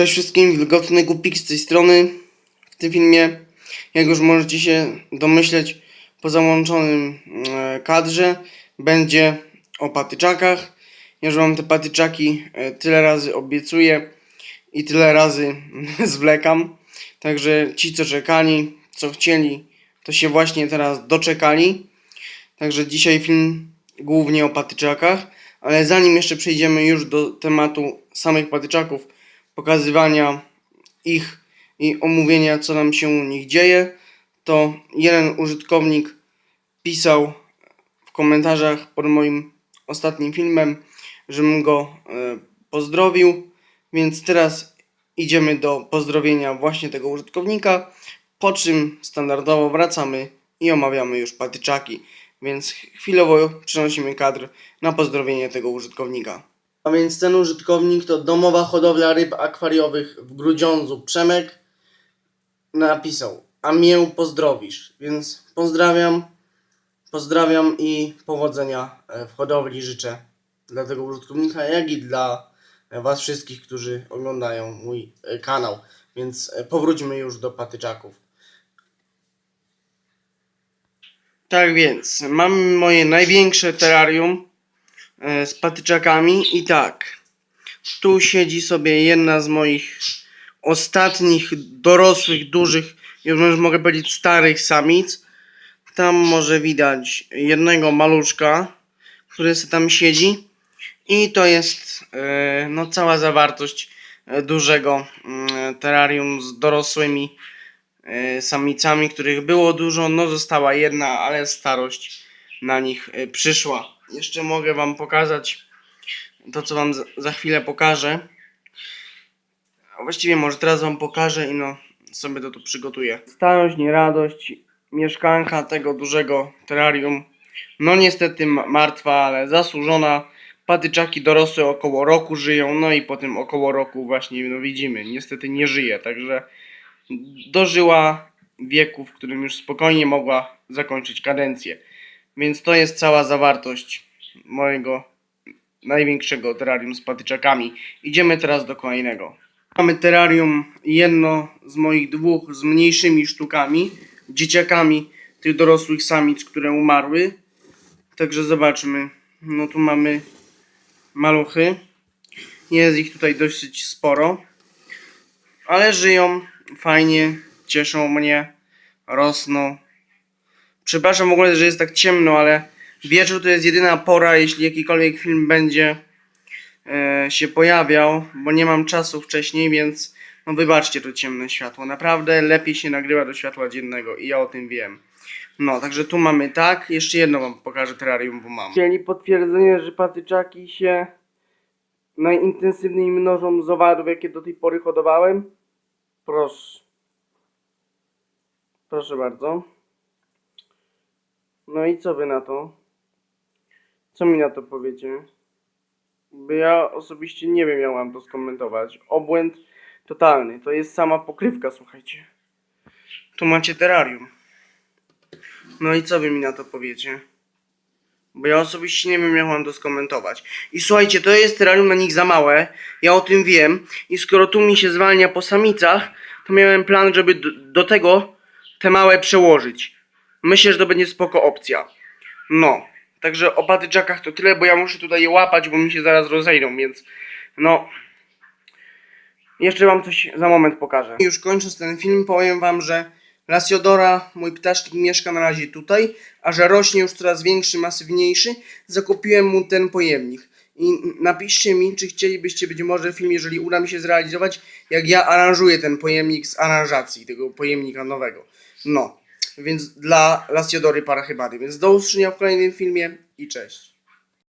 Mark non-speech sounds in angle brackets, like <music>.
Cześć wszystkim, Wilgotny Gupik z tej strony. W tym filmie, jak już możecie się domyśleć, po załączonym e, kadrze będzie o patyczakach. Ja już wam te patyczaki e, tyle razy obiecuję i tyle razy <laughs> zwlekam. Także ci, co czekali, co chcieli, to się właśnie teraz doczekali. Także dzisiaj film głównie o patyczakach, ale zanim jeszcze przejdziemy już do tematu samych patyczaków, pokazywania ich i omówienia, co nam się u nich dzieje, to jeden użytkownik pisał w komentarzach pod moim ostatnim filmem, żebym go e, pozdrowił, więc teraz idziemy do pozdrowienia właśnie tego użytkownika, po czym standardowo wracamy i omawiamy już patyczaki, więc chwilowo przenosimy kadr na pozdrowienie tego użytkownika. A więc ten użytkownik to domowa hodowla ryb akwariowych w Grudziądzu Przemek napisał, a mię pozdrowisz, więc pozdrawiam, pozdrawiam i powodzenia e, w hodowli życzę dla tego użytkownika, jak i dla was wszystkich, którzy oglądają mój e, kanał. Więc e, powróćmy już do patyczaków. Tak więc, mam moje największe terrarium z patyczakami i tak. Tu siedzi sobie jedna z moich ostatnich dorosłych, dużych, już mogę powiedzieć starych samic. Tam może widać jednego maluszka, który sobie tam siedzi. I to jest e, no, cała zawartość e, dużego mm, terrarium z dorosłymi e, samicami, których było dużo. No została jedna, ale starość na nich e, przyszła. Jeszcze mogę wam pokazać to, co wam za, chwilę pokażę. A właściwie może teraz wam pokażę i no sobie to tu przygotuję. Starość, nie radość, mieszkanka tego dużego terrarium. No niestety ma- martwa, ale zasłużona. Patyczaki dorosłe około roku żyją, no i po tym około roku właśnie no widzimy, niestety nie żyje, także dożyła wieku, w którym już spokojnie mogła zakończyć kadencję. Więc to jest cała zawartość mojego największego terrarium z patyczakami. Idziemy teraz do kolejnego. Mamy terrarium jedno z moich dwóch z mniejszymi sztukami, dzieciakami tych dorosłych samic, które umarły. Także zobaczmy. No tu mamy maluchy. Jest ich tutaj dosyć sporo. Ale żyją fajnie, cieszą mnie, rosną. Przepraszam w ogóle, że jest tak ciemno, ale wieczór to jest jedyna pora, jeśli jakikolwiek film będzie e, się pojawiał, bo nie mam czasu wcześniej, więc no wybaczcie to ciemne światło. Naprawdę lepiej się nagrywa do światła dziennego i ja o tym wiem. No, także tu mamy tak. Jeszcze jedno wam pokażę terrarium, bo mam. Chcieli potwierdzenie, że patyczaki się najintensywniej mnożą z owadów, jakie do tej pory hodowałem. Proszę. Proszę bardzo. No i co wy na to? Co mi na to powiecie? Bo ja osobiście nie wiem, jak mam to skomentować. Obłęd totalny. To jest sama pokrywka, słuchajcie. Tu macie terrarium. No i co wy mi na to powiecie? Bo ja osobiście nie wiem, jak mam to skomentować. I słuchajcie, to jest terrarium na nich za małe. Ja o tym wiem. I skoro tu mi się zwalnia po samicach, to miałem plan, żeby do, do tego te małe przełożyć. Myślę, że to będzie spoko opcja. No. Także o patyczakach to tyle, bo ja muszę tutaj je łapać, bo mi się zaraz rozejdą, więc no. Jeszcze wam coś za moment pokażę. Już kończąc ten film, powiem wam, że Lasiodora, mój ptasznik, mieszka na razie tutaj, a że rośnie już coraz większy, masywniejszy, zakupiłem mu ten pojemnik. I napiszcie mi, czy chcielibyście być może film, jeżeli uda mi się zrealizować, jak ja aranżuję ten pojemnik z aranżacji, tego pojemnika nowego. No, więc dla Lasiodory Parachybady. Więc do usłyszenia w kolejnym filmie i cześć.